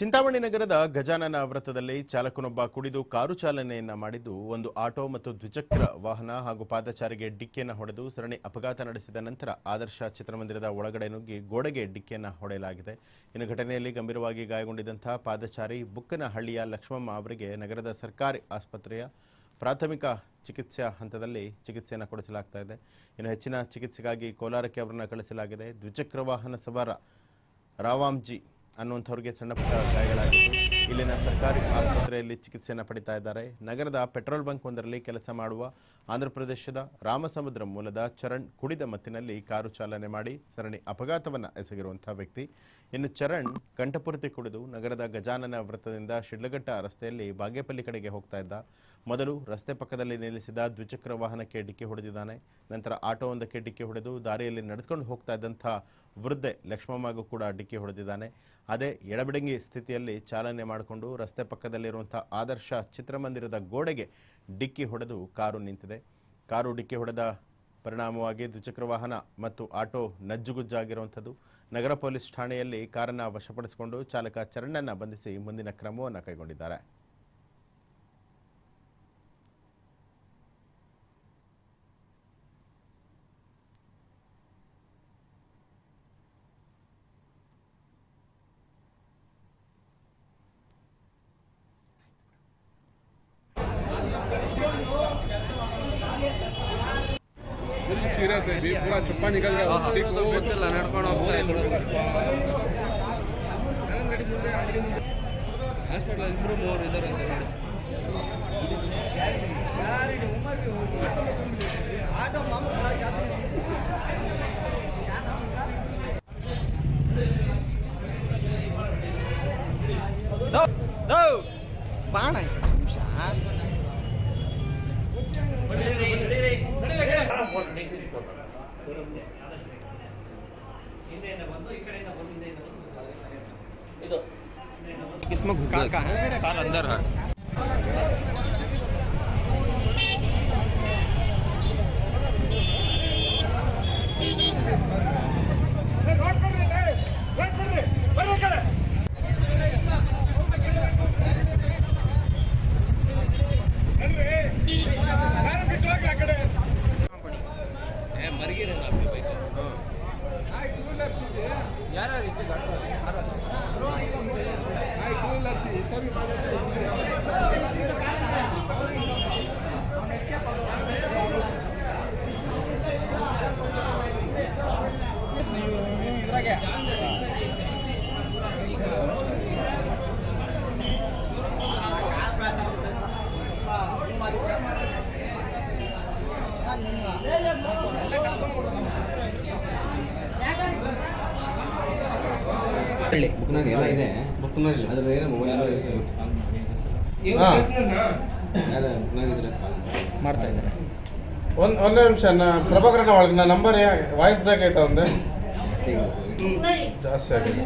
ಚಿಂತಾಮಣಿ ನಗರದ ಗಜಾನನ ವೃತ್ತದಲ್ಲಿ ಚಾಲಕನೊಬ್ಬ ಕುಡಿದು ಕಾರು ಚಾಲನೆಯನ್ನ ಮಾಡಿದ್ದು ಒಂದು ಆಟೋ ಮತ್ತು ದ್ವಿಚಕ್ರ ವಾಹನ ಹಾಗೂ ಪಾದಚಾರಿಗೆ ಡಿಕ್ಕಿಯನ್ನು ಹೊಡೆದು ಸರಣಿ ಅಪಘಾತ ನಡೆಸಿದ ನಂತರ ಆದರ್ಶ ಚಿತ್ರಮಂದಿರದ ಒಳಗಡೆ ನುಗ್ಗಿ ಗೋಡೆಗೆ ಡಿಕ್ಕಿಯನ್ನು ಹೊಡೆಯಲಾಗಿದೆ. ಇನ್ನು ಘಟನೆಯಲ್ಲಿ ಗಂಭೀರವಾಗಿ ಗಾಯಗೊಂಡಿದ್ದಂತಹ ಪಾದಚಾರಿ ಬುಕ್ಕನಹಳ್ಳಿಯ ಲಕ್ಷ್ಮಮ್ಮ ಅವರಿಗೆ ನಗರದ ಸರ್ಕಾರಿ ಆಸ್ಪತ್ರೆಯ ಪ್ರಾಥಮಿಕ ಚಿಕಿತ್ಸಾ ಹಂತದಲ್ಲಿ ಚಿಕಿತ್ಸೆಯನ್ನು ಕೊಡಿಸಲಾಗ್ತಾ ಇದೆ. ಇನ್ನು ಹೆಚ್ಚಿನ ಚಿಕಿತ್ಸೆಗಾಗಿ ಕೋಲಾರಕ್ಕೆ ಅವರನ್ನು ಕಳಿಸಲಾಗಿದೆ. ದ್ವಿಚಕ್ರ ವಾಹನ ಸವಾರ ರಾವಾಂಜಿ ಅನ್ನುವಂಥವ್ರಿಗೆ ಸಣ್ಣ ಪುಟ್ಟ ಗಾಯಗಳಾಗಿದೆ ಇಲ್ಲಿನ ಸರ್ಕಾರಿ ಆಸ್ಪತ್ರೆಯಲ್ಲಿ ಚಿಕಿತ್ಸೆಯನ್ನು ಪಡಿತಾ ಇದ್ದಾರೆ. ನಗರದ ಪೆಟ್ರೋಲ್ ಬಂಕ್ ಒಂದರಲ್ಲಿ ಕೆಲಸ ಮಾಡುವ ಆಂಧ್ರಪ್ರದೇಶದ ರಾಮಸಮುದ್ರ ಮೂಲದ ಚರಣ್ ಕುಡಿದ ಮತ್ತಿನಲ್ಲಿ ಕಾರು ಚಾಲನೆ ಮಾಡಿ ಸರಣಿ ಅಪಘಾತವನ್ನು ಎಸಗಿರುವಂಥ ವ್ಯಕ್ತಿ. ಇನ್ನು ಚರಣ್ ಕಂಠಪೂರ್ತಿ ಕುಡಿದು ನಗರದ ಗಜಾನನ ವೃತ್ತದಿಂದ ಶಿಡ್ಲಘಟ್ಟ ರಸ್ತೆಯಲ್ಲಿ ಬಾಗೇಪಲ್ಲಿ ಕಡೆಗೆ ಹೋಗ್ತಾ ಇದ್ದ. ಮೊದಲು ರಸ್ತೆ ಪಕ್ಕದಲ್ಲಿ ನಿಲ್ಲಿಸಿದ ದ್ವಿಚಕ್ರ ವಾಹನಕ್ಕೆ ಡಿಕ್ಕಿ ಹೊಡೆದಿದ್ದಾನೆ. ನಂತರ ಆಟೋವೊಂದಕ್ಕೆ ಡಿಕ್ಕಿ ಹೊಡೆದು ದಾರಿಯಲ್ಲಿ ನಡೆದುಕೊಂಡು ಹೋಗ್ತಾ ಇದ್ದಂಥ ವೃದ್ಧೆ ಲಕ್ಷ್ಮಮ್ಮಗೂ ಕೂಡ ಡಿಕ್ಕಿ ಹೊಡೆದಿದ್ದಾನೆ. ಅದೇ ಎಡಬಿಡಂಗಿ ಸ್ಥಿತಿಯಲ್ಲಿ ಚಾಲನೆ ಮಾಡಿಕೊಂಡು ರಸ್ತೆ ಪಕ್ಕದಲ್ಲಿರುವಂಥ ಆದರ್ಶ ಚಿತ್ರಮಂದಿರದ ಗೋಡೆಗೆ ಡಿಕ್ಕಿ ಹೊಡೆದು ಕಾರು ನಿಂತಿದೆ. ಕಾರು ಡಿಕ್ಕಿ ಹೊಡೆದ ಪರಿಣಾಮವಾಗಿ ದ್ವಿಚಕ್ರ ವಾಹನ ಮತ್ತು ಆಟೋ ನಜ್ಜುಗುಜ್ಜಾಗಿರುವಂಥದ್ದು. ನಗರ ಪೊಲೀಸ್ ಠಾಣೆಯಲ್ಲಿ ಕಾರನ್ನು ವಶಪಡಿಸಿಕೊಂಡು ಚಾಲಕ ಚರಣನ್ನ ಬಂಧಿಸಿ ಮುಂದಿನ ಕ್ರಮವನ್ನು ಕೈಗೊಂಡಿದ್ದಾರೆ. सीरियस है भी पूरा चुप्पा निकल गया ठीक वो ಗೊತ್ತಿಲ್ಲ ನಡ್ಕೊಂಡು ಹಾಸ್ಪಿಟಲ್ ಇಬ್ರು ಮೂವರು ಇದ್ದಾರೆ ಅಂತ ಹೇಳಿ ಬಾಣ ನಿಮಿಷ किसमें घुस कार कहाँ है? कार अंदर है। ಯಾರ್ಯಾರು ಬುಕ್ನಾಗ ಎಲ್ಲ ಇದೆ. ಬುಕ್ನಲ್ಲಿ ಅದ್ರ ಏನೋ ಮೊಬೈಲ್ ಮಾಡ್ತಾ ಇದ್ದಾರೆ. ಒಂದ್ ಒಂದೇ ನಿಮಿಷ ಪ್ರಭಾಕರಣ ಪ್ರಭಾಕರನ ಒಳಗೆ ನನ್ನ ನಂಬರ್ ವಾಯ್ಸ್ ಬ್ರೇಕ್ ಆಯ್ತಾ ಒಂದು? ಜಾಸ್ತಿ ಆಗಿದೆ.